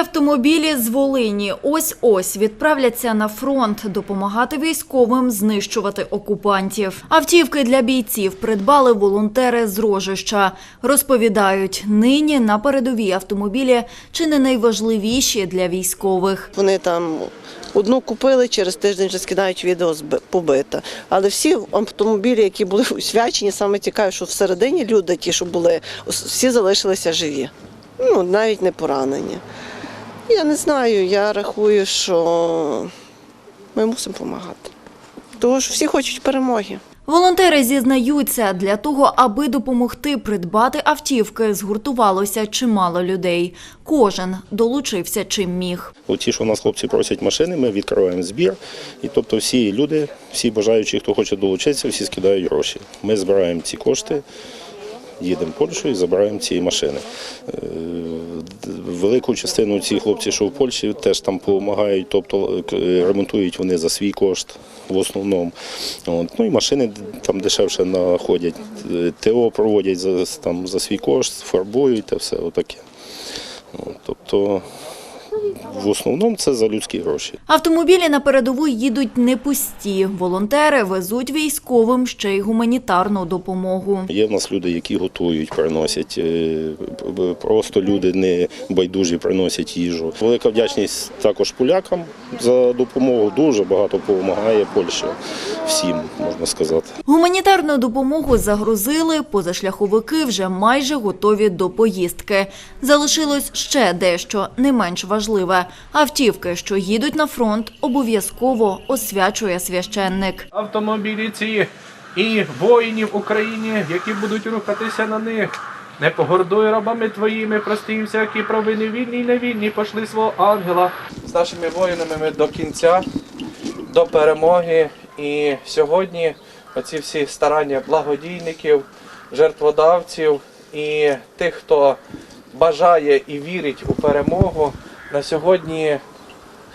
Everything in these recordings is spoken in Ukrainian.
автомобілі з Волині ось ось відправляться на фронт допомагати військовим знищувати окупантів. Автівки для бійців придбали волонтери з Рожища. Розповідають, нині на передовій автомобілі чи не найважливіші для військових. Вони там одну купили, через тиждень вже скидають відео зби- побита. Але всі автомобілі, які були усвячені, саме цікаве, що всередині люди, ті, що були, всі залишилися живі. Ну, навіть не поранені. Я не знаю, я рахую, що ми мусимо допомагати. Тому що всі хочуть перемоги. Волонтери зізнаються, для того, аби допомогти придбати автівки, згуртувалося чимало людей. Кожен долучився чим міг. Оті, що у нас хлопці просять машини, ми відкриваємо збір. І тобто всі люди, всі бажаючі, хто хоче долучитися, всі скидають гроші. Ми збираємо ці кошти, їдемо в Польщу і забираємо ці машини. Велику частину ці хлопці, що в Польщі, теж там допомагають, тобто ремонтують вони за свій кошт в основному. От. Ну і машини там дешевше знаходять. Е, ТО проводять за, там, за свій кошт, фарбують та все отаке. От, Тобто в основному це за людські гроші. Автомобілі на передову їдуть не пусті. Волонтери везуть військовим ще й гуманітарну допомогу. Є в нас люди, які готують, приносять. е, Просто люди не байдужі приносять їжу. Велика вдячність також полякам за допомогу. Дуже багато допомагає Польща всім, можна сказати. Гуманітарну допомогу загрузили, позашляховики вже майже готові до поїздки. Залишилось ще дещо не менш важливе. Автівки, що їдуть на фронт, обов'язково освячує священник. автомобілі ці і воїнів Україні, які будуть рухатися на них. Не погордуй рабами твоїми, прости їм всякі провини вільні й невільні, пошли свого ангела. З нашими воїнами ми до кінця, до перемоги. І сьогодні оці всі старання благодійників, жертводавців і тих, хто бажає і вірить у перемогу, на сьогодні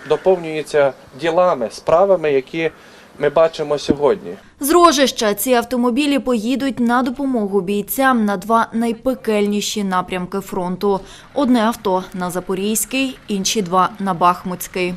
доповнюються ділами, справами, які ми бачимо сьогодні. З Рожища ці автомобілі поїдуть на допомогу бійцям на два найпекельніші напрямки фронту: одне авто на Запорізький, інші два на Бахмутський.